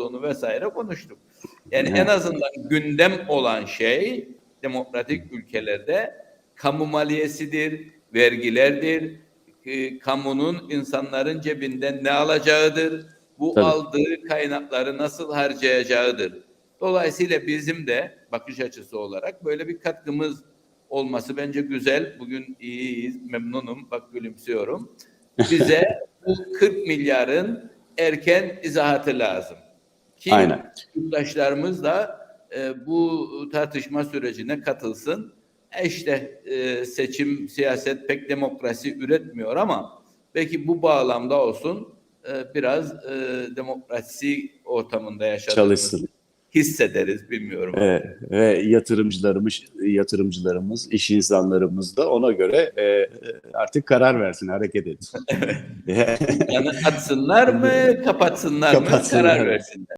olduğunu vesaire konuştuk. Yani en azından gündem olan şey demokratik ülkelerde kamu maliyesidir, vergilerdir, e, kamunun insanların cebinden ne alacağıdır, bu Tabii. aldığı kaynakları nasıl harcayacağıdır. Dolayısıyla bizim de bakış açısı olarak böyle bir katkımız olması bence güzel. Bugün iyiyiz, memnunum, bak gülümsüyorum. Bize bu 40 milyarın erken izahatı lazım. Ki Aynen. yurttaşlarımız da e, bu tartışma sürecine katılsın. E işte e, seçim, siyaset pek demokrasi üretmiyor ama belki bu bağlamda olsun e, biraz e, demokrasi ortamında yaşadığımızı Çalışsın. hissederiz bilmiyorum. Evet, ve yatırımcılarımız, yatırımcılarımız, iş insanlarımız da ona göre e, artık karar versin, hareket etsin. Yani açsınlar mı, kapatsınlar mı Kapatsınlar. karar versinler.